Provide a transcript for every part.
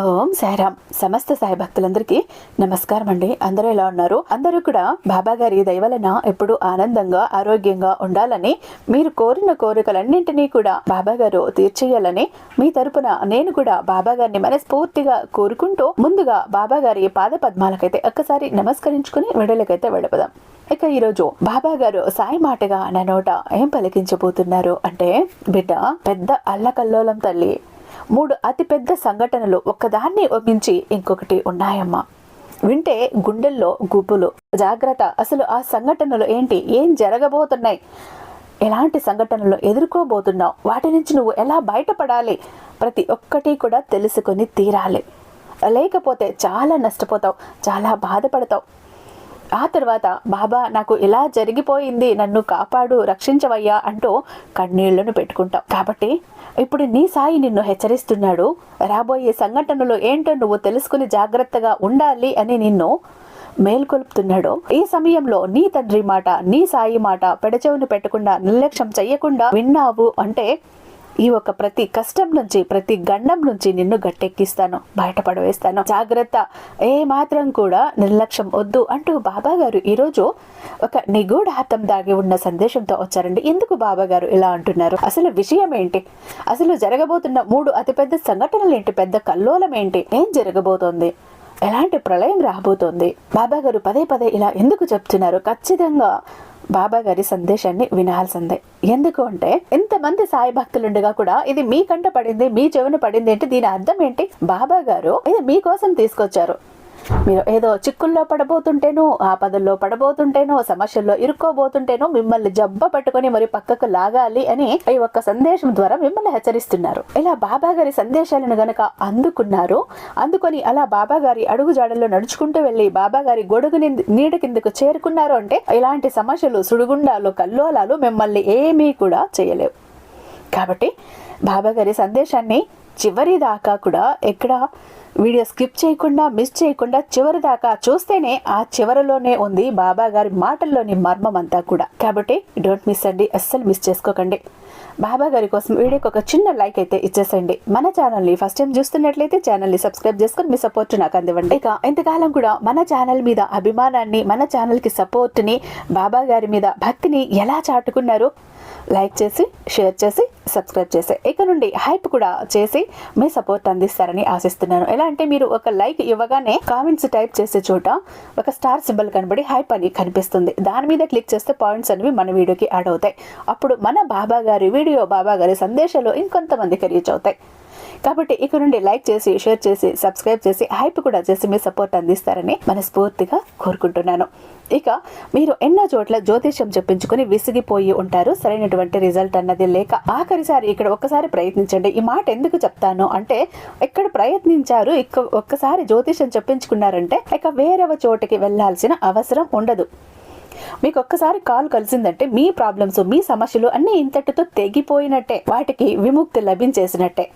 ఓం సాయిరామ్ సమస్త సాయి భక్తులందరికీ నమస్కారం అండి అందరూ ఎలా ఉన్నారు? అందరూ కూడా బాబా గారి దయవలన ఎప్పుడు ఆనందంగా ఆరోగ్యంగా ఉండాలని మీరు కోరిన కోరికలన్నింటినీ కూడా బాబా గారు తీర్చేయాలని మీ తరపున నేను కూడా బాబా గారిని మనస్ఫూర్తిగా కోరుకుంటూ ముందుగా బాబా గారి పాద పద్మాలకైతే ఒక్కసారి నమస్కరించుకుని విడుదలకైతే వెళ్ళిపోదాం. ఇక ఈరోజు బాబా గారు సాయి మాటగా నా నోట ఏం పలికించబోతున్నారు అంటే బిడ్డ పెద్ద అల్లకల్లోలం తల్లి మూడు అతిపెద్ద సంఘటనలు ఒకదాన్ని ఒప్పించి ఇంకొకటి ఉన్నాయమ్మా. వింటే గుండెల్లో గుబులు. జాగ్రత్త అసలు ఆ సంఘటనలు ఏంటి? ఏం జరగబోతున్నాయి? ఎలాంటి సంఘటనలు ఎదుర్కోబోతున్నావు? వాటి నుంచి నువ్వు ఎలా బయటపడాలి? ప్రతి ఒక్కటి కూడా తెలుసుకొని తీరాలి. లేకపోతే చాలా నష్టపోతావు చాలా బాధపడతావు. ఆ తర్వాత బాబా నాకు ఇలా జరిగిపోయింది. నన్ను కాపాడు రక్షించవయ్యా అంటూ కన్నీళ్ళను పెట్టుకుంటాం. కాబట్టి ఇప్పుడు నీ సాయి నిన్ను హెచ్చరిస్తున్నాడు. రాబోయే సంఘటనలో ఏంటో నువ్వు తెలుసుకుని జాగ్రత్తగా ఉండాలి అని నిన్ను మేల్కొల్పుతున్నాడు. ఈ సమయంలో నీ తండ్రి మాట నీ సాయి మాట పెడచెవును పెట్టకుండా నిర్లక్ష్యం చెయ్యకుండా విన్నావు అంటే ఈ ఒక ప్రతి కష్టం నుంచి ప్రతి గండం నుంచి నిన్ను గట్టెక్కిస్తాను బయటపడవేస్తాను. జాగ్రత్త. ఏ మాత్రం కూడా నిర్లక్ష్యం వద్దు అంటూ బాబా గారు ఈరోజు ఒక నిగూఢార్థం దాగి ఉన్న సందేశంతో వచ్చారండి. ఎందుకు బాబా గారు ఇలా అంటున్నారు? అసలు విషయం ఏంటి? అసలు జరగబోతున్న మూడు అతిపెద్ద సంఘటనలు ఏంటి? పెద్ద కల్లోలం ఏంటి? ఏం జరగబోతోంది? ఎలాంటి ప్రళయం రాబోతోంది? బాబా గారు పదే పదే ఇలా ఎందుకు చెప్తున్నారు? ఖచ్చితంగా బాబా గారి సందేశాన్ని వినాల్సిందే. ఎందుకు అంటే ఎంతమంది సాయి భక్తులుండగా కూడా ఇది మీ కంట పడింది మీ చెవిన పడింది అంటే దీని అర్థం ఏంటి? బాబా గారు ఇది మీకోసం తీసుకొచ్చారు. మీరు ఏదో చిక్కుల్లో పడబోతుంటేనో ఆపదల్లో పడబోతుంటేనో సమస్యల్లో ఇరుక్కోబోతుంటేనో మిమ్మల్ని జబ్బ పట్టుకొని మరి పక్కకు లాగాలి అని ఈ ఒక్క సందేశం ద్వారా మిమ్మల్ని హెచ్చరిస్తున్నారు. ఇలా బాబా గారి సందేశాలను గనక అందుకున్నారు అందుకొని అలా బాబా గారి అడుగుజాడల్లో నడుచుకుంటూ వెళ్ళి బాబా గారి గొడుగు నీడ కిందకు చేరుకున్నారు అంటే ఇలాంటి సమస్యలు సుడిగుండాలు కల్లోలాలు మిమ్మల్ని ఏమీ కూడా చేయలేవు. కాబట్టి బాబా గారి సందేశాన్ని చివరి దాకా కూడా ఎక్కడ వీడియో స్కిప్ చేయకుండా మిస్ చేయకుండా చివరి దాకా చూస్తేనే ఆ చివరిలోనే ఉంది బాబా గారి మాటల్లోని మర్మం అంతా కూడా. కాబట్టి డోంట్ మిస్ అండి. అస్సలు మిస్ చేసుకోకండి. బాబా గారి కోసం వీడియోకి ఒక చిన్న లైక్ అయితే ఇచ్చేసండి. మన ఛానల్ని ఫస్ట్ టైం చూస్తున్నట్లయితే ఛానల్ని సబ్స్క్రైబ్ చేసుకొని మీ సపోర్ట్ నాకు అందివ్వండి. ఇక ఇంతకాలం కూడా మన ఛానల్ మీద అభిమానాన్ని మన ఛానల్కి సపోర్ట్ని బాబా గారి మీద భక్తిని ఎలా చాటుకున్నారు లైక్ చేసి షేర్ చేసి సబ్స్క్రైబ్ చేసి ఇక నుండి హైప్ కూడా చేసి మీ సపోర్ట్ అందిస్తారని ఆశిస్తున్నాను. ఎలా అంటే మీరు ఒక లైక్ ఇవ్వగానే కామెంట్స్ టైప్ చేసే చోట ఒక స్టార్ సింబల్ కనబడి హైప్ అని కనిపిస్తుంది. దాని మీద క్లిక్ చేస్తే పాయింట్స్ అనేవి మన వీడియోకి యాడ్ అవుతాయి. అప్పుడు మన బాబా గారి వీడియో బాబా గారి సందేశాలు ఇంకొంతమందికి రీచ్ అవుతాయి. కాబట్టి ఇక నుండి లైక్ చేసి షేర్ చేసి సబ్స్క్రైబ్ చేసి హైప్ కూడా చేసి మీ సపోర్ట్ అందిస్తారని మనస్ఫూర్తిగా కోరుకుంటున్నాను. ఇక మీరు ఎన్నో చోట్ల జ్యోతిష్యం చెప్పించుకుని విసిగిపోయి ఉంటారు. సరైనటువంటి రిజల్ట్ అన్నది లేక ఆఖరిసారి ఇక్కడ ఒక్కసారి ప్రయత్నించండి. ఈ మాట ఎందుకు చెప్తాను అంటే ఎక్కడ ప్రయత్నించారు ఇక ఒక్కసారి జ్యోతిష్యం చెప్పించుకున్నారంటే ఇక వేరవ చోటికి వెళ్ళాల్సిన అవసరం ఉండదు. మీకు ఒక్కసారి కాల్ కలిసిందంటే మీ ప్రాబ్లమ్స్ మీ సమస్యలు అన్నీ ఇంతటితో తెగిపోయినట్టే. వాటికి విముక్తి లభించేసినట్టే.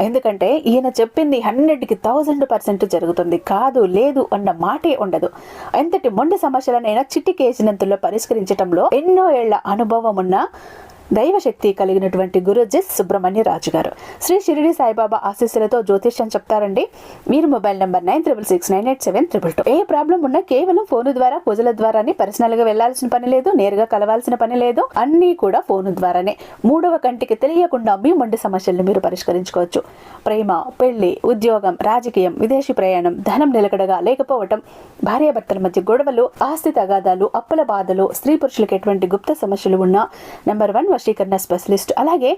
ఎందుకంటే ఈయన చెప్పింది హండ్రెడ్కి థౌజండ్ పర్సెంట్ జరుగుతుంది. కాదు లేదు అన్న మాటే ఉండదు. ఎంతటి మొండి సమస్యలనైనా చిట్టికేసినంతలో పరిష్కరించడంలో ఎన్నో ఏళ్ళ అనుభవం ఉన్న దైవశక్తి కలిగినటువంటి గురుజీ సుబ్రహ్మణ్య రాజు గారు. శ్రీ షిరిడి సాయిబాబా ఆశీస్సులతో జ్యోతిష్యం చెప్తారండి. మీరు mobile number nine triple six nine eight seven triple two. ఏ ప్రాబ్లం ఉన్నా కేవలం ఫోన్ ద్వారా పూజల ద్వారానే పర్సనల్గా వెళ్ళాల్సిన పని లేదు నేరుగా కలవాల్సిన పని లేదు. అన్నీ కూడా ఫోన్ ద్వారానే. మూడవ కంటికి తెలియకుండా మీ మొండి సమస్యలను మీరు పరిష్కరించుకోవచ్చు. ప్రేమ పెళ్ళి ఉద్యోగం రాజకీయం విదేశీ ప్రయాణం ధనం నిలకడగా లేకపోవటం భార్యాభర్తల మధ్య గొడవలు ఆస్తి తగాదాలు అప్పుల బాధలు స్త్రీ పురుషులకు ఎటువంటి గుప్త సమస్యలు ఉన్నా నెంబర్ వన్ వశీకరణ స్పెషలిస్ట్ అలాగే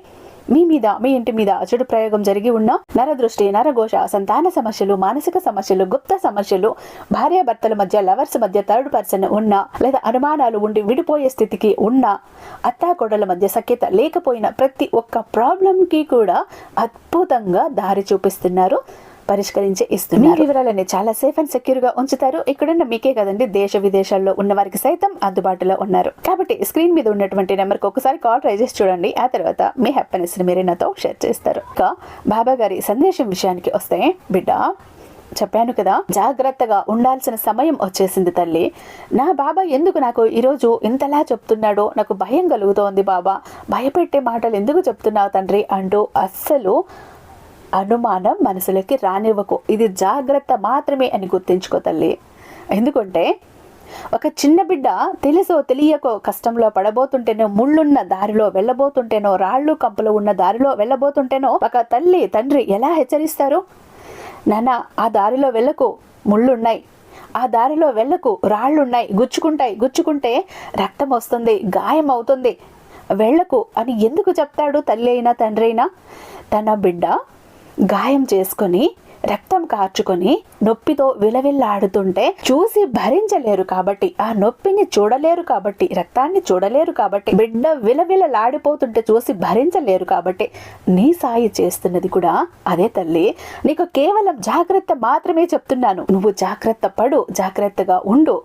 మీ మీద మీ ఇంటి మీద చెడు ప్రయోగం జరిగి ఉన్న నరదృష్టి నరఘోష సంతాన సమస్యలు మానసిక సమస్యలు గుప్త సమస్యలు భార్యాభర్తల మధ్య లవర్స్ మధ్య థర్డ్ పర్సన్ ఉన్న లేదా అనుమానాలు ఉండి విడిపోయే స్థితికి ఉన్న అత్తాకోడల మధ్య సఖ్యత లేకపోయిన ప్రతి ఒక్క ప్రాబ్లంకి కూడా అద్భుతంగా దారి చూపిస్తున్నారు. పరిష్కరించి ఇస్తున్నారు. వివరాలని చాలా సేఫ్ అండ్ సెక్యూర్గా ఉంచుతారు. ఇక్కడున్న మీకే కదండి దేశ విదేశాల్లో ఉన్న వారికి సైతం అందుబాటులో ఉన్నారు. కాబట్టి స్క్రీన్ మీద ఉన్నటువంటి నెంబర్కి ఒకసారి కాల్ ట్రై చేసి చూడండి. ఆ తర్వాత మీ హ్యాపీనెస్ని మీరే నాతో షేర్ చేస్తారు. ఇంకా బాబా గారి సందేశం విషయానికి వస్తే బిడ్డ చెప్పాను కదా జాగ్రత్తగా ఉండాల్సిన సమయం వచ్చేసింది తల్లి. నా బాబా ఎందుకు నాకు ఈరోజు ఇంతలా చెప్తున్నాడో నాకు భయం కలుగుతోంది బాబా. భయపెట్టే మాటలు ఎందుకు చెప్తున్నావు తండ్రి అంటూ అస్సలు అనుమానం మనసులోకి రానివ్వకు. ఇది జాగ్రత్త మాత్రమే అని గుర్తించుకో తల్లి. ఎందుకంటే ఒక చిన్న బిడ్డ తెలుసో తెలియకో కష్టంలో పడబోతుంటేనో ముళ్ళున్న దారిలో వెళ్ళబోతుంటేనో రాళ్ళు కంపలు ఉన్న దారిలో వెళ్ళబోతుంటేనో ఒక తల్లి తండ్రి ఎలా హెచ్చరిస్తారు? నాన్న ఆ దారిలో వెళ్ళకు ముళ్ళున్నాయి. ఆ దారిలో వెళ్ళకు రాళ్ళున్నాయి. గుచ్చుకుంటాయి. గుచ్చుకుంటే రక్తం వస్తుంది గాయం అవుతుంది. వెళ్ళకు అని ఎందుకు చెప్తాడు తల్లి అయినా తండ్రి అయినా? తన బిడ్డ గాయం చేసుకొని రక్తం కార్చుకొని నొప్పితో విలవిల్లాడుతుంటే చూసి భరించలేరు కాబట్టి ఆ నొప్పిని చూడలేరు కాబట్టి రక్తాన్ని చూడలేరు కాబట్టి బిడ్డ విలవిలలాడిపోతుంటే చూసి భరించలేరు కాబట్టి నీ సాయి చేస్తున్నది కూడా అదే తల్లి. నీకు కేవలం జాగ్రత్త మాత్రమే చెప్తున్నాను. నువ్వు జాగ్రత్త పడు జాగ్రత్తగా ఉండు.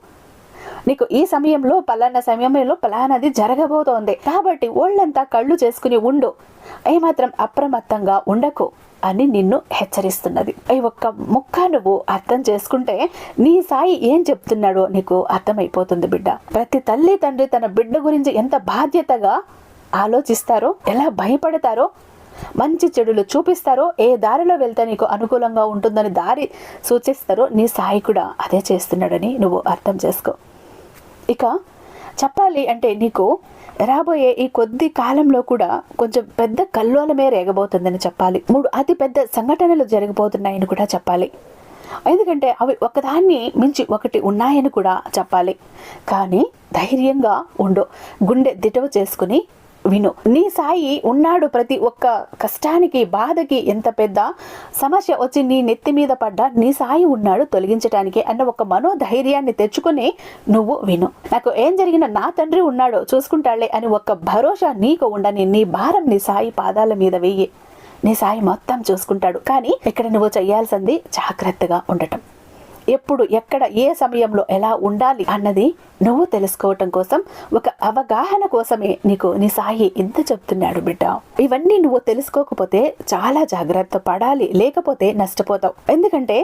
నీకు ఈ సమయంలో పలానా సమయంలో పలానాది జరగబోతోంది. కాబట్టి ఒళ్ళంతా కళ్ళు చేసుకుని ఉండు. ఏమాత్రం అప్రమత్తంగా ఉండకు. అని నిన్ను హెచ్చరిస్తున్నది. ఈ ఒక్క ముక్క నువ్వు అర్థం చేసుకుంటే నీ సాయి ఏం చెప్తున్నాడో నీకు అర్థమైపోతుంది బిడ్డ. ప్రతి తల్లి తండ్రి తన బిడ్డ గురించి ఎంత బాధ్యతగా ఆలోచిస్తారో ఎలా భయపడతారో మంచి చెడులు చూపిస్తారో ఏ దారిలో వెళ్తే నీకు అనుకూలంగా ఉంటుందని దారి సూచిస్తారో నీ సాయి కూడా అదే చేస్తున్నాడని నువ్వు అర్థం చేసుకో. ఇక చెప్పాలి అంటే నీకు రాబోయే ఈ కొద్ది కాలంలో కూడా కొంచెం పెద్ద కల్లోలమే రేగబోతుందని చెప్పాలి. మూడు అతి పెద్ద సంఘటనలు జరగబోతున్నాయని కూడా చెప్పాలి. ఎందుకంటే అవి ఒకదాన్ని మించి ఒకటి ఉన్నాయని కూడా చెప్పాలి. కానీ ధైర్యంగా ఉండు. గుండె దిటవ చేసుకుని విను. నీ సాయి ఉన్నాడు ప్రతి ఒక్క కష్టానికి బాధకి ఎంత పెద్ద సమస్య వచ్చి నీ నెత్తి మీద పడ్డా నీ సాయి ఉన్నాడు తొలగించడానికి అన్న ఒక మనోధైర్యాన్ని తెచ్చుకుని నువ్వు విను. నాకు ఏం జరిగినా నా తండ్రి ఉన్నాడు చూసుకుంటాడులే అని ఒక భరోసా నీకు ఉండని నీ భారం నీ సాయి పాదాల మీద వెయ్యి నీ సాయి మొత్తం చూసుకుంటాడు. కానీ ఇక్కడ నువ్వు చేయాల్సింది జాగ్రత్తగా ఉండటం. ఎప్పుడు ఎక్కడ ఏ సమయంలో ఎలా ఉండాలి అన్నది నువ్వు తెలుసుకోవటం కోసం ఒక అవగాహన కోసమే నీకు నీ సాయి ఇంత చెప్తున్నాడు బిడ్డ. ఇవన్నీ నువ్వు తెలుసుకోకపోతే చాలా జాగ్రత్త పడాలి లేకపోతే నష్టపోతావు. ఎందుకంటే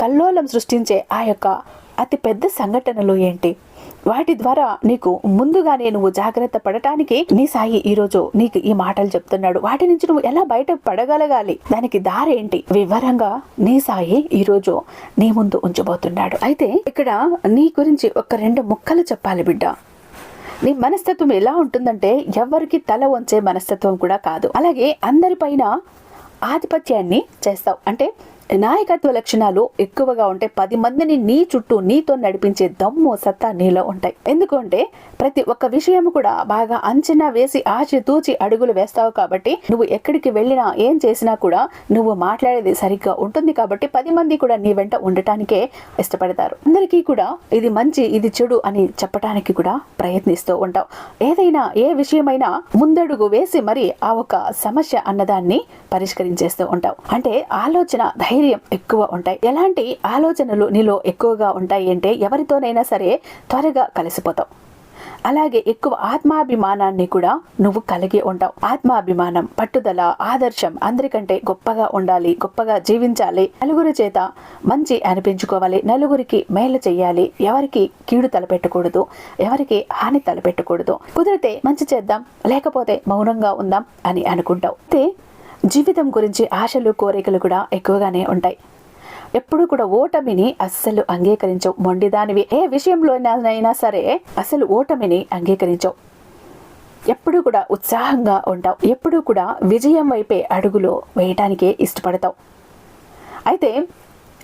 కల్లోలం సృష్టించే ఆ యొక్క అతి పెద్ద సంఘటనలు ఏంటి? వాటి ద్వారా నీకు ముందుగానే నువ్వు జాగ్రత్త పడటానికి నీ సాయి ఈరోజు నీకు ఈ మాటలు చెప్తున్నాడు. వాటి నుంచి నువ్వు ఎలా బయట పడగలగాలి? దానికి దారేంటి? వివరంగా నీ సాయి ఈరోజు నీ ముందు ఉంచబోతున్నాడు. అయితే ఇక్కడ నీ గురించి ఒక రెండు ముక్కలు చెప్పాలి బిడ్డ. నీ మనస్తత్వం ఎలా ఉంటుందంటే ఎవరికి తల వంచే మనస్తత్వం కూడా కాదు. అలాగే అందరిపైన ఆధిపత్యాన్ని చేస్తావు. అంటే నాయకత్వ లక్షణాలు ఎక్కువగా ఉంటే పది మందిని నీ చుట్టూ నీతో నడిపించే దమ్ము సత్తా నీలో ఉంటాయి. ఎందుకంటే ప్రతి ఒక్క విషయం కూడా బాగా అంచనా వేసి ఆచి తూచి అడుగులు వేస్తావు కాబట్టి నువ్వు ఎక్కడికి వెళ్ళినా ఏం చేసినా కూడా నువ్వు మాట్లాడేది సరిగ్గా ఉంటుంది కాబట్టి పది మంది కూడా నీ వెంట ఉండటానికే ఇష్టపడతారు. అందరికీ కూడా ఇది మంచి ఇది చెడు అని చెప్పడానికి కూడా ప్రయత్నిస్తూ ఉంటావు. ఏదైనా ఏ విషయమైనా ముందడుగు వేసి మరి ఆ ఒక సమస్య అన్నదాన్ని పరిష్కరించేస్తూ ఉంటావు. అంటే ఆలోచన ధైర్యం ధైర్యం ఎక్కువ ఉంటాయి. ఎలాంటి ఆలోచనలు నీలో ఎక్కువగా ఉంటాయి అంటే ఎవరితోనైనా సరే త్వరగా కలిసిపోతావు. అలాగే ఎక్కువ ఆత్మాభిమానాన్ని కూడా నువ్వు కలిగి ఉంటావు. ఆత్మాభిమానం పట్టుదల ఆదర్శం అందరికంటే గొప్పగా ఉండాలి గొప్పగా జీవించాలి. నలుగురి చేత మంచి అనిపించుకోవాలి. నలుగురికి మేలు చేయాలి ఎవరికి కీడు తలపెట్టకూడదు. ఎవరికి హాని తలపెట్టకూడదు. కుదిరితే మంచి చేద్దాం లేకపోతే మౌనంగా ఉందాం అని అనుకుంటావు. అయితే జీవితం గురించి ఆశలు కోరికలు కూడా ఎక్కువగానే ఉంటాయి. ఎప్పుడు కూడా ఓటమిని అస్సలు అంగీకరించవు. మొండిదానివి ఏ విషయంలోనైనా సరే అసలు ఓటమిని అంగీకరించవు. ఎప్పుడు కూడా ఉత్సాహంగా ఉంటావు. ఎప్పుడు కూడా విజయం వైపే అడుగులు వేయటానికే ఇష్టపడతావు. అయితే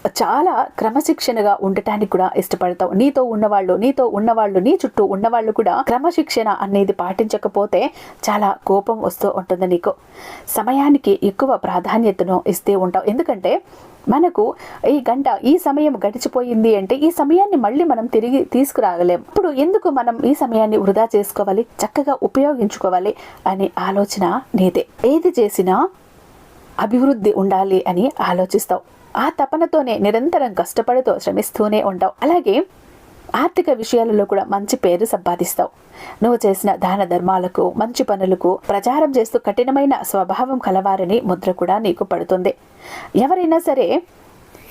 చాలా క్రమశిక్షణగా ఉండటానికి కూడా ఇష్టపడతావు. నీతో ఉన్నవాళ్ళు నీతో ఉన్నవాళ్ళు నీ చుట్టూ ఉన్నవాళ్ళు కూడా క్రమశిక్షణ అనేది పాటించకపోతే చాలా కోపం వస్తూ ఉంటుంది నీకు. సమయానికి ఎక్కువ ప్రాధాన్యతను ఇస్తూ ఉంటావు. ఎందుకంటే మనకు ఈ గంట ఈ సమయం గడిచిపోయింది అంటే ఈ సమయాన్ని మళ్ళీ మనం తిరిగి తీసుకురాగలేం. ఇప్పుడు ఎందుకు మనం ఈ సమయాన్ని వృధా చేసుకోవాలి? చక్కగా ఉపయోగించుకోవాలి అనే ఆలోచన నీదే. ఏది చేసినా అభివృద్ధి ఉండాలి అని ఆలోచిస్తావు. ఆ తపనతోనే నిరంతరం కష్టపడుతూ శ్రమిస్తూనే ఉంటావు. అలాగే ఆర్థిక విషయాలలో కూడా మంచి పేరు సంపాదిస్తావు. నువ్వు చేసిన దాన ధర్మాలకు మంచి పనులకు ప్రచారం చేస్తూ కఠినమైన స్వభావం కలవారని ముద్ర కూడా నీకు పడుతుంది. ఎవరైనా సరే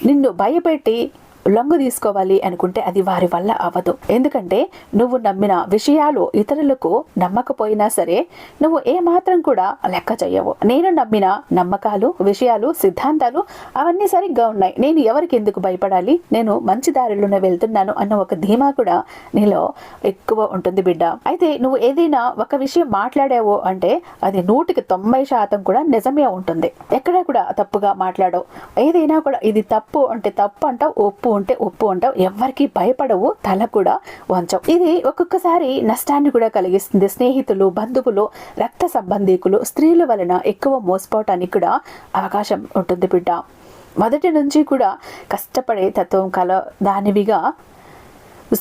నిన్ను భయపెట్టి లొంగు తీసుకోవాలి అనుకుంటే అది వారి వల్ల అవ్వదు. ఎందుకంటే నువ్వు నమ్మిన విషయాలు ఇతరులకు నమ్మకపోయినా సరే నువ్వు ఏమాత్రం కూడా లెక్క చేయవు నేను నమ్మిన నమ్మకాలు విషయాలు సిద్ధాంతాలు అవన్నీ సరిగ్గా ఉన్నాయి. నేను ఎవరికి ఎందుకు భయపడాలి? నేను మంచి దారిలోనే వెళ్తున్నాను అన్న ఒక ధీమా కూడా నీలో ఎక్కువ ఉంటుంది బిడ్డ. అయితే నువ్వు ఏదైనా ఒక విషయం మాట్లాడావు అంటే అది నూటికి తొంభై శాతం కూడా నిజమే ఉంటుంది. ఎక్కడా కూడా తప్పుగా మాట్లాడవు. ఏదైనా కూడా ఇది తప్పు అంటే తప్పు అంటావు ఒప్పు ఉంటే ఒప్పు అంటావు ఎవరికి భయపడవు తల కూడా వంచవు. ఇది ఒక్కొక్కసారి నష్టాన్ని కూడా కలిగిస్తుంది. స్నేహితులు బంధువులు రక్త సంబంధీకులు స్త్రీల వలన ఎక్కువ మోసపోవటానికి కూడా అవకాశం ఉంటుంది బిడ్డ. మొదటి నుంచి కూడా కష్టపడే తత్వం కల దానివిగా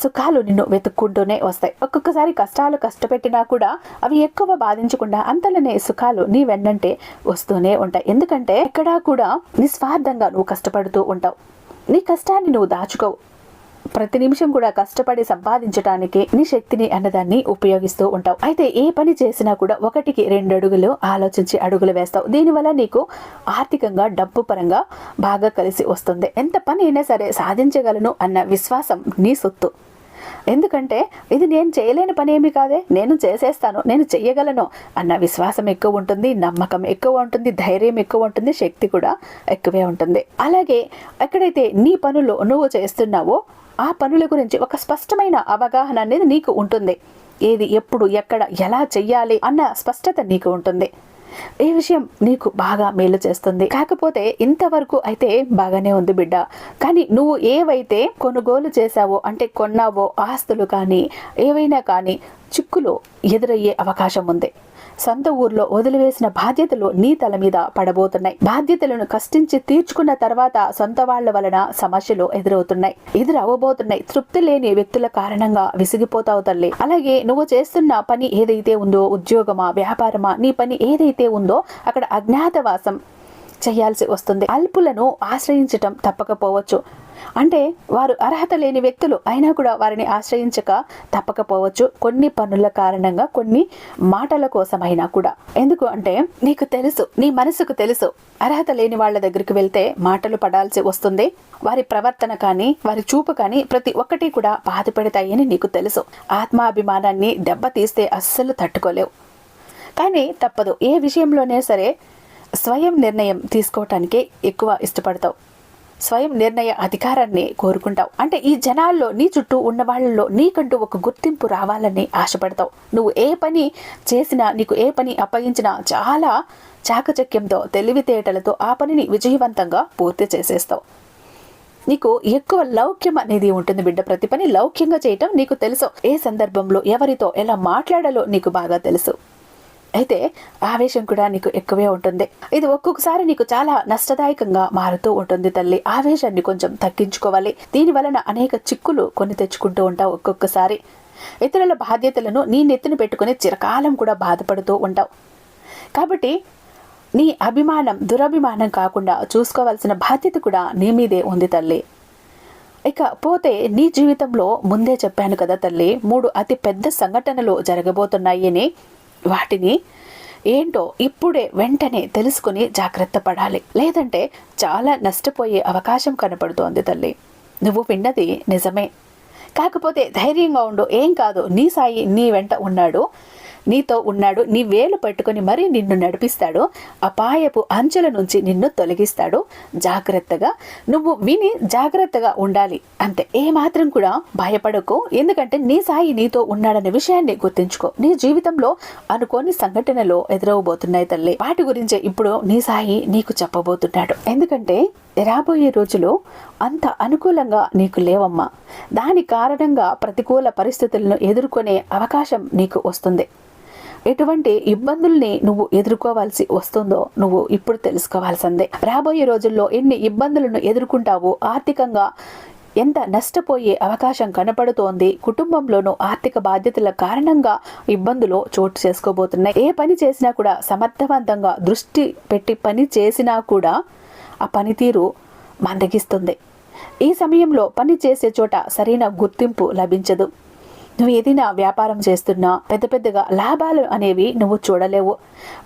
సుఖాలు నిన్ను వెతుక్కుంటూనే వస్తాయి. ఒక్కొక్కసారి కష్టాలు కష్టపెట్టినా కూడా అవి ఎక్కువ బాధించకుండా అంతలోనే సుఖాలు నీ వెన్నంటే వస్తూనే ఉంటాయి. ఎందుకంటే ఎక్కడా కూడా నిస్వార్థంగా నువ్వు కష్టపడుతూ ఉంటావు. నీ కష్టాన్ని నువ్వు దాచుకోవు ప్రతి నిమిషం కూడా కష్టపడి సంపాదించడానికి నీ శక్తిని అన్నదాన్ని ఉపయోగిస్తూ ఉంటావు. అయితే ఏ పని చేసినా కూడా ఒకటికి రెండు అడుగులు ఆలోచించి అడుగులు వేస్తావు. దీనివల్ల నీకు ఆర్థికంగా డబ్బు పరంగా బాగా కలిసి వస్తుంది. ఎంత పని అయినా సరే సాధించగలను అన్న విశ్వాసం నీ సొత్తు. ఎందుకంటే ఇది నేను చేయలేని పని ఏమి కాదే. నేను చేసేస్తాను నేను చెయ్యగలను అన్న విశ్వాసం ఎక్కువ ఉంటుంది నమ్మకం ఎక్కువ ఉంటుంది ధైర్యం ఎక్కువ ఉంటుంది శక్తి కూడా ఎక్కువే ఉంటుంది. అలాగే ఎక్కడైతే నీ పనులు నువ్వు చేస్తున్నావో ఆ పనుల గురించి ఒక స్పష్టమైన అవగాహన అనేది నీకు ఉంటుంది. ఏది ఎప్పుడు ఎక్కడ ఎలా చెయ్యాలి అన్న స్పష్టత నీకు ఉంటుంది. ఈ విషయం నీకు బాగా మేలు చేస్తుంది. కాకపోతే ఇంతవరకు అయితే బాగానే ఉంది బిడ్డ. కానీ నువ్వు ఏవైతే కొనుగోలు చేశావో అంటే కొన్నావో ఆస్తులు కానీ ఏవైనా కానీ చిక్కులు ఎదురయ్యే అవకాశం ఉంది. సొంత ఊర్లో వదిలివేసిన బాధ్యతలు నీ తల మీద పడబోతున్నాయి. బాధ్యతలను కష్టించి తీర్చుకున్న తర్వాత సొంత వాళ్ళ వలన సమస్యలు ఎదురవుతున్నాయి. ఎదురవ్వబోతున్నాయి తృప్తి లేని వ్యక్తుల కారణంగా విసిగిపోతావు తల్లి. అలాగే నువ్వు చేస్తున్న పని ఏదైతే ఉందో ఉద్యోగమా వ్యాపారమా నీ పని ఏదైతే ఉందో అక్కడ అజ్ఞాతవాసం చేయాల్సి వస్తుంది. అల్పులను ఆశ్రయించటం తప్పకపోవచ్చు. అంటే వారు అర్హత లేని వ్యక్తులు అయినా కూడా వారిని ఆశ్రయించక తప్పకపోవచ్చు కొన్ని పనుల కారణంగా కొన్ని మాటల కోసమైనా కూడా. ఎందుకు అంటే నీకు తెలుసు నీ మనసుకు తెలుసు అర్హత లేని వాళ్ళ దగ్గరికి వెళ్తే మాటలు పడాల్సి వస్తుంది వారి ప్రవర్తన కానీ వారి చూపు కానీ ప్రతి ఒక్కటి కూడా బాధ పెడతాయని నీకు తెలుసు. ఆత్మాభిమానాన్ని దెబ్బతీస్తే అస్సలు తట్టుకోలేవు. కానీ తప్పదు ఏ విషయంలోనే సరే స్వయం నిర్ణయం తీసుకోవటానికే ఎక్కువ ఇష్టపడతావు. స్వయం నిర్ణయ అధికారాన్ని కోరుకుంటావు. అంటే ఈ జనాల్లో నీ చుట్టూ ఉన్న వాళ్ళలో నీకంటూ ఒక గుర్తింపు రావాలని ఆశపడతావు. నువ్వు ఏ పని చేసినా నీకు ఏ పని అప్పగించినా చాలా చాకచక్యంతో తెలివితేటలతో ఆ పనిని విజయవంతంగా పూర్తి చేసేస్తావు. నీకు ఎక్కువ లౌక్యం అనేది ఉంటుంది బిడ్డ. ప్రతి పని లౌక్యంగా చేయటం నీకు తెలుసు. ఏ సందర్భంలో ఎవరితో ఎలా మాట్లాడాలో నీకు బాగా తెలుసు. అయితే ఆవేశం కూడా నీకు ఎక్కువే ఉంటుంది. ఇది ఒక్కొక్కసారి నీకు చాలా నష్టదాయకంగా మారుతూ ఉంటుంది తల్లి. ఆవేశాన్ని కొంచెం తగ్గించుకోవాలి. దీని వలన అనేక చిక్కులు కొని తెచ్చుకుంటూ ఉంటావు ఒక్కొక్కసారి. ఇతరుల బాధ్యతలను నీ నెత్తిన పెట్టుకుని చిరకాలం కూడా బాధపడుతూ ఉంటావు. కాబట్టి నీ అభిమానం దురభిమానం కాకుండా చూసుకోవాల్సిన బాధ్యత కూడా నీ మీదే ఉంది తల్లి. ఇక పోతే నీ జీవితంలో ముందే చెప్పాను కదా తల్లి మూడు అతి పెద్ద సంఘటనలు జరగబోతున్నాయి అని. వాటిని ఏంటో ఇప్పుడే వెంటనే తెలుసుకుని జాగ్రత్త పడాలి. లేదంటే చాలా నష్టపోయే అవకాశం కనపడుతోంది తల్లి. నువ్వు విన్నది నిజమే. కాకపోతే ధైర్యంగా ఉండు ఏం కాదు నీ సాయి నీ వెంట ఉన్నాడు. నీతో ఉన్నాడు నీ వేలు పట్టుకొని మరీ నిన్ను నడిపిస్తాడు అపాయపు అంచెల నుంచి నిన్ను తొలగిస్తాడు. జాగ్రత్తగా నువ్వు విని జాగ్రత్తగా ఉండాలి. అంతే ఏ మాత్రం కూడా భయపడకు. ఎందుకంటే నీ సాయి నీతో ఉన్నాడనే విషయాన్ని గుర్తుంచుకో. నీ జీవితంలో అనుకోని సంఘటనలు ఎదురవబోతున్నాయి తల్లి. వాటి గురించే ఇప్పుడు నీ సాయి నీకు చెప్పబోతున్నాడు. ఎందుకంటే రాబోయే రోజులు అంత అనుకూలంగా నీకు లేవమ్మా. దాని కారణంగా ప్రతికూల పరిస్థితులను ఎదుర్కొనే అవకాశం నీకు వస్తుంది. ఎటువంటి ఇబ్బందుల్ని నువ్వు ఎదుర్కోవాల్సి వస్తుందో నువ్వు ఇప్పుడు తెలుసుకోవాల్సిందే. రాబోయే రోజుల్లో ఎన్ని ఇబ్బందులను ఎదుర్కొంటావో ఆర్థికంగా ఎంత నష్టపోయే అవకాశం కనపడుతోంది. కుటుంబంలోనూ ఆర్థిక బాధ్యతల కారణంగా ఇబ్బందులు చోటు చేసుకోబోతున్నాయి. ఏ పని చేసినా కూడా సమర్థవంతంగా దృష్టి పెట్టి పని చేసినా కూడా ఆ పనితీరు మందగిస్తుంది. ఈ సమయంలో పని చేసే చోట సరైన గుర్తింపు లభించదు. నువ్వు ఏదైనా వ్యాపారం చేస్తున్నా పెద్ద పెద్దగా లాభాలు అనేవి నువ్వు చూడలేవు.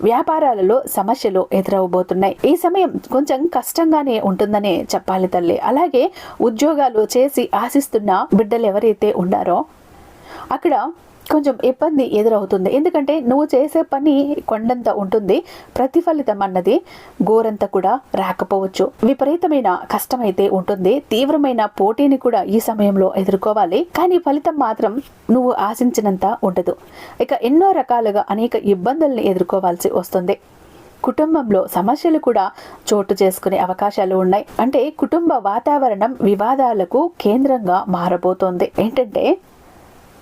వ్యాపారాలలో సమస్యలు ఎదురవబోతున్నాయి. ఈ సమయం కొంచెం కష్టంగానే ఉంటుందనే చెప్పాలి తల్లి. అలాగే ఉద్యోగాలు చేసి ఆశిస్తున్న బిడ్డలు ఎవరైతే ఉన్నారో అక్కడ కొంచెం ఇబ్బంది ఎదురవుతుంది. ఎందుకంటే నువ్వు చేసే పని కొండంత ఉంటుంది. ప్రతిఫలితం అన్నది గోరంత కూడా రాకపోవచ్చు. విపరీతమైన కష్టమైతే ఉంటుంది. తీవ్రమైన పోటీని కూడా ఈ సమయంలో ఎదుర్కోవాలి. కానీ ఫలితం మాత్రం నువ్వు ఆశించినంత ఉండదు. ఇక ఎన్నో రకాలుగా అనేక ఇబ్బందుల్ని ఎదుర్కోవాల్సి వస్తుంది. కుటుంబంలో సమస్యలు కూడా చోటు చేసుకునే అవకాశాలు ఉన్నాయి. అంటే కుటుంబ వాతావరణం వివాదాలకు కేంద్రంగా మారబోతోంది. ఏంటంటే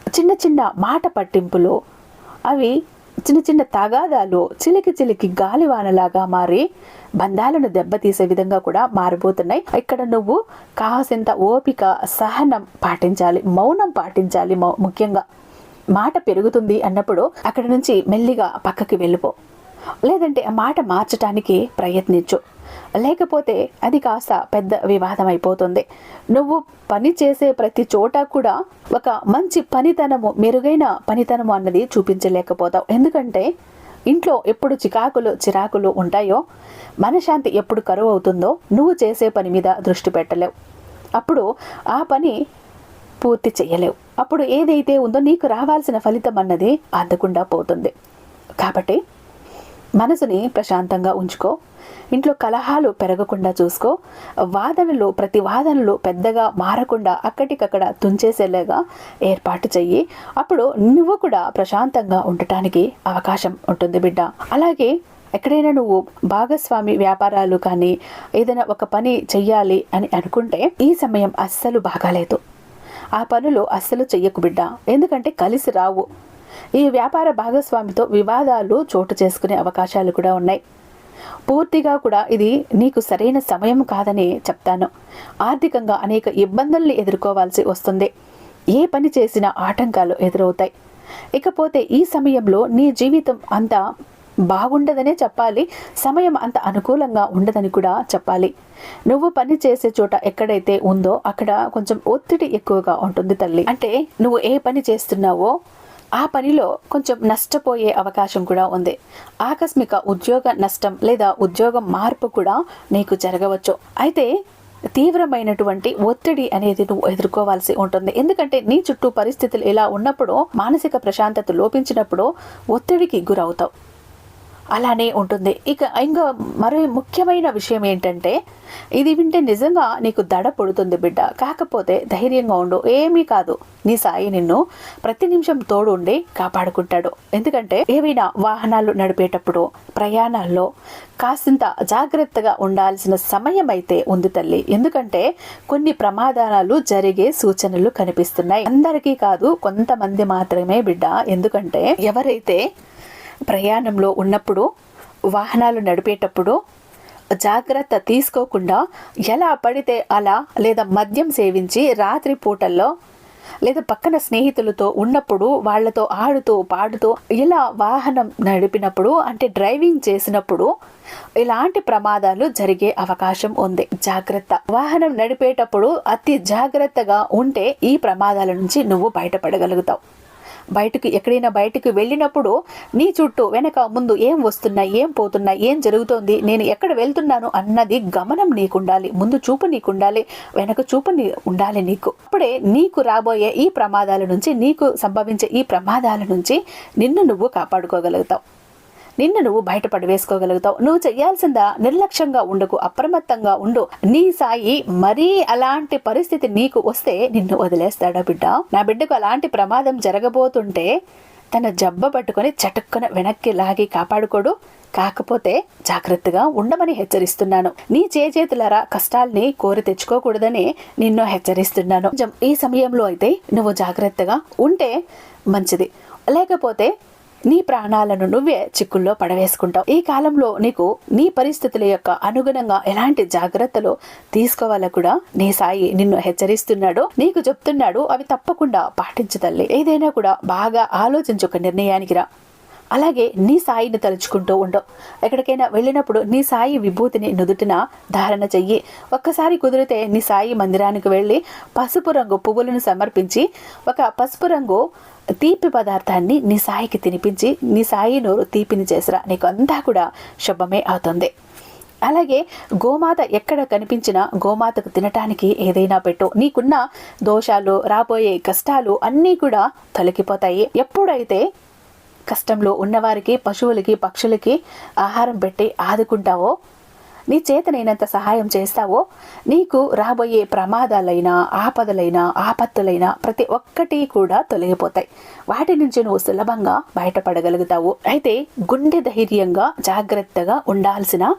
చిన్న చిన్న మాట పట్టింపులు అవి చిన్న చిన్న తగాదాలు చిలికి చిలికి గాలివానలాగా మారి బంధాలను దెబ్బతీసే విధంగా కూడా మారిపోతున్నాయి. ఇక్కడ నువ్వు కాసింత ఓపిక సహనం పాటించాలి మౌనం పాటించాలి మౌ- ముఖ్యంగా. మాట పెరుగుతుంది అన్నప్పుడు అక్కడ నుంచి మెల్లిగా పక్కకి వెళ్ళిపో. లేదంటే ఆ మాట మార్చడానికి ప్రయత్నించు. లేకపోతే అది కాస్త పెద్ద వివాదం అయిపోతుంది. నువ్వు పని చేసే ప్రతి చోట కూడా ఒక మంచి పనితనము మెరుగైన పనితనము అన్నది చూపించలేకపోతావు. ఎందుకంటే ఇంట్లో ఎప్పుడు చికాకులు చిరాకులు ఉంటాయో మనశ్శాంతి ఎప్పుడు కరువు అవుతుందో నువ్వు చేసే పని మీద దృష్టి పెట్టలేవు. అప్పుడు ఆ పని పూర్తి చేయలేవు అప్పుడు ఏదైతే ఉందో నీకు రావాల్సిన ఫలితం అన్నది అందకుండా పోతుంది. కాబట్టి మనసుని ప్రశాంతంగా ఉంచుకో. ఇంట్లో కలహాలు పెరగకుండా చూసుకో. వాదనలు ప్రతి వాదనలు పెద్దగా మారకుండా అక్కడికక్కడ తుంచేసేలాగా ఏర్పాటు చెయ్యి. అప్పుడు నువ్వు కూడా ప్రశాంతంగా ఉండటానికి అవకాశం ఉంటుంది బిడ్డ. అలాగే ఎక్కడైనా నువ్వు భాగస్వామి వ్యాపారాలు కానీ ఏదైనా ఒక పని చెయ్యాలి అని అనుకుంటే ఈ సమయం అస్సలు బాగాలేదు. ఆ పనులు అస్సలు చెయ్యకు బిడ్డ. ఎందుకంటే కలిసి రావు. ఈ వ్యాపార భాగస్వామితో వివాదాలు చోటు చేసుకునే అవకాశాలు కూడా ఉన్నాయి. పూర్తిగా కూడా ఇది నీకు సరైన సమయం కాదని చెప్తాను. ఆర్థికంగా అనేక ఇబ్బందుల్ని ఎదుర్కోవాల్సి వస్తుంది. ఏ పని చేసినా ఆటంకాలు ఎదురవుతాయి. ఇకపోతే ఈ సమయంలో నీ జీవితం అంత బాగుండదనే చెప్పాలి. సమయం అంత అనుకూలంగా ఉండదని కూడా చెప్పాలి. నువ్వు పని చేసే చోట ఎక్కడైతే ఉందో అక్కడ కొంచెం ఒత్తిడి ఎక్కువగా ఉంటుంది తల్లి. అంటే నువ్వు ఏ పని చేస్తున్నావో ఆ పనిలో కొంచెం నష్టపోయే అవకాశం కూడా ఉంది. ఆకస్మిక ఉద్యోగ నష్టం లేదా ఉద్యోగం మార్పు కూడా నీకు జరగవచ్చు. అయితే తీవ్రమైనటువంటి ఒత్తిడి అనేది నువ్వు ఎదుర్కోవాల్సి ఉంటుంది. ఎందుకంటే నీ చుట్టూ పరిస్థితులు ఇలా ఉన్నప్పుడు మానసిక ప్రశాంతత లోపించినప్పుడు ఒత్తిడికి గురవుతావు. అలానే ఉంటుంది. ఇక ఇంకా మరో ముఖ్యమైన విషయం ఏంటంటే ఇది వింటే నిజంగా నీకు దడ పొడుతుంది బిడ్డ. కాకపోతే ధైర్యంగా ఉండు. ఏమీ కాదు. నీ సాయి నిన్ను ప్రతి నిమిషం తోడు ఉండి కాపాడుకుంటాడు. ఎందుకంటే ఏవైనా వాహనాలు నడిపేటప్పుడు ప్రయాణాల్లో కాసింత జాగ్రత్తగా ఉండాల్సిన సమయం అయితే ఉంది తల్లి. ఎందుకంటే కొన్ని ప్రమాదాలు జరిగే సూచనలు కనిపిస్తున్నాయి. అందరికీ కాదు కొంతమంది మాత్రమే బిడ్డ. ఎందుకంటే ఎవరైతే ప్రయాణంలో ఉన్నప్పుడు వాహనాలు నడిపేటప్పుడు జాగ్రత్త తీసుకోకుండా ఎలా పడితే అలా లేదా మద్యం సేవించి రాత్రి పూటల్లో లేదా పక్కన స్నేహితులతో ఉన్నప్పుడు వాళ్ళతో ఆడుతూ పాడుతూ ఇలా వాహనం నడిపినప్పుడు అంటే డ్రైవింగ్ చేసినప్పుడు ఇలాంటి ప్రమాదాలు జరిగే అవకాశం ఉంది. జాగ్రత్త. వాహనం నడిపేటప్పుడు అతి జాగ్రత్తగా ఉంటే ఈ ప్రమాదాల నుంచి నువ్వు బయటపడగలుగుతావు. బయటకు ఎక్కడైనా బయటకు వెళ్ళినప్పుడు నీ చుట్టూ వెనక ముందు ఏం వస్తున్నాయి ఏం పోతున్నాయి ఏం జరుగుతోంది నేను ఎక్కడ వెళ్తున్నాను అన్నది గమనం నీకుండాలి ముందు చూపు నీకుండాలి వెనక చూపు నీ ఉండాలి నీకు. అప్పుడే నీకు రాబోయే ఈ ప్రమాదాల నుంచి నీకు సంభవించే ఈ ప్రమాదాల నుంచి నిన్ను నువ్వు కాపాడుకోగలుగుతావు. నిన్ను నువ్వు బయటపడి వేసుకోగలుగుతావు. నువ్వు చేయాల్సిందా నిర్లక్ష్యంగా ఉండకు అప్రమత్తంగా ఉండు. నీ సాయి మరీ అలాంటి పరిస్థితి నీకు వస్తే నిన్ను వదిలేస్తాడా బిడ్డ? నా బిడ్డకు అలాంటి ప్రమాదం జరగబోతుంటే తన జబ్బ పట్టుకొని చటుక్కున వెనక్కి లాగి కాపాడుకోడు. కాకపోతే జాగ్రత్తగా ఉండమని హెచ్చరిస్తున్నాను. నీ చేతులారా కష్టాల్ని కోరి తెచ్చుకోకూడదని నిన్ను హెచ్చరిస్తున్నాను. ఈ సమయంలో అయితే నువ్వు జాగ్రత్తగా ఉంటే మంచిది. లేకపోతే నీ ప్రాణాలను నువ్వే చిక్కుల్లో పడవేసుకుంటావు. ఈ కాలంలో నీకు నీ పరిస్థితుల యొక్క అనుగుణంగా ఎలాంటి జాగ్రత్తలు తీసుకోవాలో కూడా నీ సాయి నిన్ను హెచ్చరిస్తున్నాడు. నీకు చెప్తున్నాడు అవి తప్పకుండా పాటించు తల్లి. ఏదైనా కూడా బాగా ఆలోచించి ఒక నిర్ణయానికి రా. అలాగే నీ సాయిని తలుచుకుంటూ ఉండు ఎక్కడికైనా వెళ్ళినప్పుడు నీ సాయి విభూతిని నుదుటిన ధారణ చెయ్యి. ఒక్కసారి కుదిరితే నీ సాయి మందిరానికి వెళ్ళి పసుపు రంగు పువ్వులను సమర్పించి ఒక పసుపు రంగు తీపి పదార్థాన్ని నీ సాయికి తినిపించి నీ సాయి నోరు తీపిని చేసిరా. నీకు అంతా కూడా శుభమే అవుతుంది. అలాగే గోమాత ఎక్కడ కనిపించినా గోమాతకు తినటానికి ఏదైనా పెట్టు. నీకున్న దోషాలు రాబోయే కష్టాలు అన్నీ కూడా తొలగిపోతాయి. ఎప్పుడైతే కష్టంలో ఉన్నవారికి పశువులకి పక్షులకి ఆహారం పెట్టి ఆదుకుంటావో? నీ చేతనైనంత సహాయం చేస్తావో? నీకు రాబోయే ప్రమాదాలైనా ఆపదలైనా ఆపత్తులైనా ప్రతి ఒక్కటి కూడా తొలగిపోతాయి. వాటి నుంచి నువ్వు సులభంగా బయటపడగలుగుతావు. అయితే గుండె ధైర్యంగా జాగ్రత్తగా ఉండాల్సిన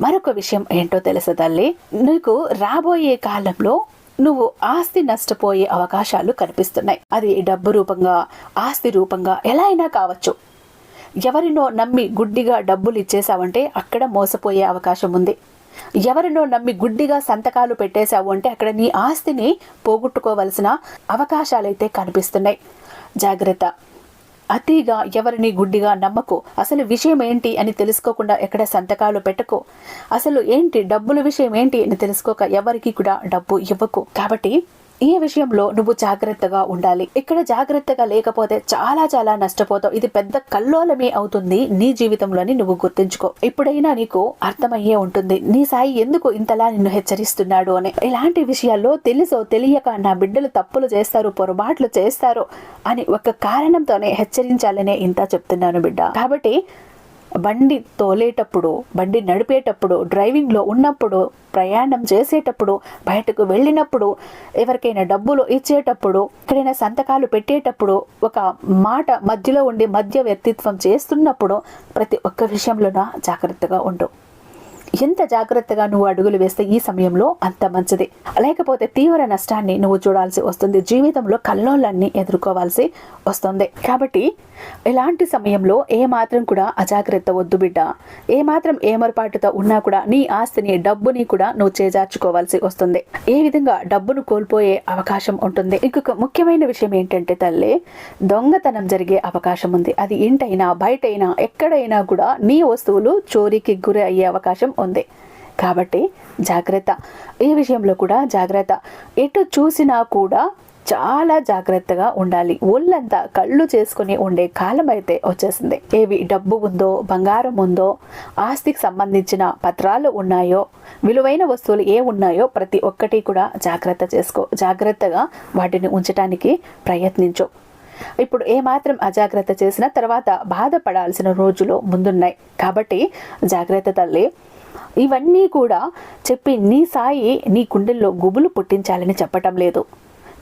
మరొక విషయం ఏంటో తెలుసు తల్లి? నీకు రాబోయే కాలంలో నువ్వు ఆస్తి నష్టపోయే అవకాశాలు కనిపిస్తున్నాయి. అది డబ్బు రూపంగా ఆస్తి రూపంగా ఎలా అయినా కావచ్చు. ఎవరినో నమ్మి గుడ్డిగా డబ్బులు ఇచ్చేసావంటే అక్కడ మోసపోయే అవకాశం ఉంది. ఎవరినో నమ్మి గుడ్డిగా సంతకాలు పెట్టేశావు అంటే అక్కడ నీ ఆస్తిని పోగొట్టుకోవలసిన అవకాశాలైతే కనిపిస్తున్నాయి. జాగ్రత్త. అతిగా ఎవరిని గుడ్డిగా నమ్మకు? అసలు విషయం ఏంటి అని తెలుసుకోకుండా ఎక్కడ సంతకాలు పెట్టకు? అసలు ఏంటి డబ్బుల విషయం ఏంటి అని తెలుసుకోక ఎవరికి కూడా డబ్బు ఇవ్వకు? కాబట్టి ఈ విషయంలో నువ్వు జాగ్రత్తగా ఉండాలి. ఇక్కడ జాగ్రత్తగా లేకపోతే చాలా చాలా నష్టపోతావు. ఇది పెద్ద కల్లోలమే అవుతుంది నీ జీవితంలోని నువ్వు గుర్తుంచుకో. ఇప్పుడైనా నీకు అర్థమయ్యే ఉంటుంది. నీ సాయి ఎందుకు ఇంతలా నిన్ను హెచ్చరిస్తున్నాడు అని. ఇలాంటి విషయాల్లో తెలుసో తెలియక నా బిడ్డలు తప్పులు చేస్తారు పొరపాట్లు చేస్తారు అని ఒక కారణంతోనే హెచ్చరించాలనే ఇంత చెప్తున్నాను బిడ్డ. కాబట్టి బండి తోలేటప్పుడు బండి నడిపేటప్పుడు డ్రైవింగ్లో ఉన్నప్పుడు ప్రయాణం చేసేటప్పుడు బయటకు వెళ్ళినప్పుడు ఎవరికైనా డబ్బులు ఇచ్చేటప్పుడు ఎక్కడైనా సంతకాలు పెట్టేటప్పుడు ఒక మాట మధ్యలో ఉండి మధ్య వ్యక్తిత్వం చేస్తున్నప్పుడు ప్రతి ఒక్క విషయంలోన జాగ్రత్తగా ఉండు. ఎంత జాగ్రత్తగా నువ్వు అడుగులు వేస్తే ఈ సమయంలో అంత మంచిది. లేకపోతే తీవ్ర నష్టాన్ని నువ్వు చూడాల్సి వస్తుంది. జీవితంలో కల్లోలన్నీ ఎదుర్కోవాల్సి వస్తుంది. కాబట్టి ఇలాంటి సమయంలో ఏ మాత్రం కూడా అజాగ్రత్త వద్దు బిడ్డ. ఏ మాత్రం ఏమరపాటుతో ఉన్నా కూడా నీ ఆస్తిని డబ్బుని కూడా నువ్వు చేజార్చుకోవాల్సి వస్తుంది. ఏ విధంగా డబ్బును కోల్పోయే అవకాశం ఉంటుంది? ఇంకొక ముఖ్యమైన విషయం ఏంటంటే తల్లి దొంగతనం జరిగే అవకాశం ఉంది. అది ఇంటైనా బయటైనా ఎక్కడైనా కూడా నీ వస్తువులు చోరీకి గురి అయ్యే అవకాశం ఉంది. కాబట్టి జాగ్రత్త. ఈ విషయంలో కూడా జాగ్రత్త. ఎటు చూసినా కూడా చాలా జాగ్రత్తగా ఉండాలి. ఒళ్ళంతా కళ్ళు చేసుకుని ఉండే కాలం అయితే వచ్చేసింది. ఏవి డబ్బు ఉందో బంగారం ఉందో ఆస్తికి సంబంధించిన పత్రాలు ఉన్నాయో విలువైన వస్తువులు ఏ ఉన్నాయో ప్రతి ఒక్కటి కూడా జాగ్రత్త చేసుకో. జాగ్రత్తగా వాటిని ఉంచడానికి ప్రయత్నించు. ఇప్పుడు ఏమాత్రం అజాగ్రత్త చేసినా తర్వాత బాధపడాల్సిన రోజులు ముందున్నాయి. కాబట్టి జాగ్రత్త తల్లి ఇవన్నీ కూడా చెప్పి నీ సాయి నీ గుండెల్లో గుబులు పుట్టించాలని చెప్పటం లేదు.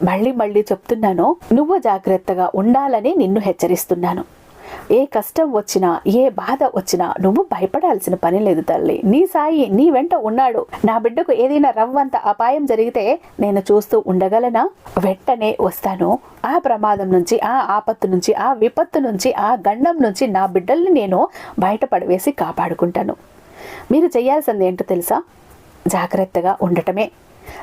మళ్ళీ మళ్ళీ చెప్తున్నాను నువ్వు జాగ్రత్తగా ఉండాలని నిన్ను హెచ్చరిస్తున్నాను. ఏ కష్టం వచ్చినా ఏ బాధ వచ్చినా నువ్వు భయపడాల్సిన పని లేదు తల్లి. నీ సాయి నీ వెంట ఉన్నాడు. నా బిడ్డకు ఏదైనా రవ్వంత అపాయం జరిగితే నేను చూస్తూ ఉండగలనా? వెంటనే వస్తాను. ఆ ప్రమాదం నుంచి ఆ ఆపత్తు నుంచి ఆ విపత్తు నుంచి ఆ గండం నుంచి నా బిడ్డల్ని నేను బయటపడవేసి కాపాడుకుంటాను. మీరు చేయాల్సింది ఏంటో తెలుసా? జాగ్రత్తగా ఉండటమే.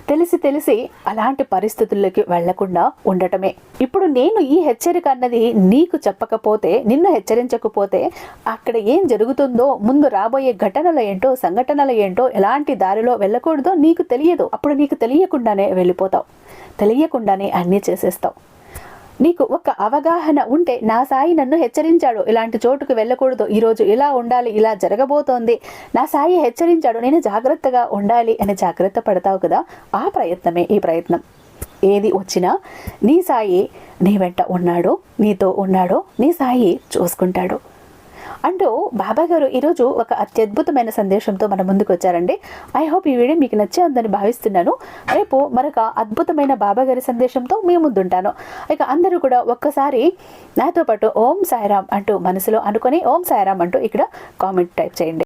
తెలిసి తెలిసి అలాంటి పరిస్థితుల్లోకి వెళ్ళకుండా ఉండటమే. ఇప్పుడు నేను ఈ హెచ్చరిక అన్నది నీకు చెప్పకపోతే నిన్ను హెచ్చరించకపోతే అక్కడ ఏం జరుగుతుందో ముందు రాబోయే ఘటనలు ఏంటో సంఘటనలు ఏంటో ఎలాంటి దారిలో వెళ్ళకూడదో నీకు తెలియదు. అప్పుడు నీకు తెలియకుండానే వెళ్ళిపోతావు. తెలియకుండానే అన్నీ చేసేస్తావు. నీకు ఒక అవగాహన ఉంటే నా సాయి నన్ను హెచ్చరించాడు. ఇలాంటి చోటుకు వెళ్ళకూడదు. ఈరోజు ఇలా ఉండాలి ఇలా జరగబోతోంది. నా సాయి హెచ్చరించాడు నేను జాగ్రత్తగా ఉండాలి అని జాగ్రత్త పడతావు కదా? ఆ ప్రయత్నమే ఈ ప్రయత్నం. ఏది వచ్చినా నీ సాయి నీ వెంట ఉన్నాడు నీతో ఉన్నాడు నీ సాయి చూసుకుంటాడు. అంటూ బాబా గారు ఈరోజు ఒక అత్యద్భుతమైన సందేశంతో మన ముందుకు వచ్చారండి ఐ హోప్ ఈ వీడియో మీకు నచ్చే ఉందని భావిస్తున్నాను. రేపు మరొక అద్భుతమైన బాబా గారి సందేశంతో మీ ముందుంటాను. ఇక అందరూ కూడా ఒక్కసారి నాతో పాటు ఓం సాయిరామ్ అంటూ మనసులో అనుకొని ఓం సాయిరామ్ అంటూ ఇక్కడ కామెంట్ టైప్ చేయండి.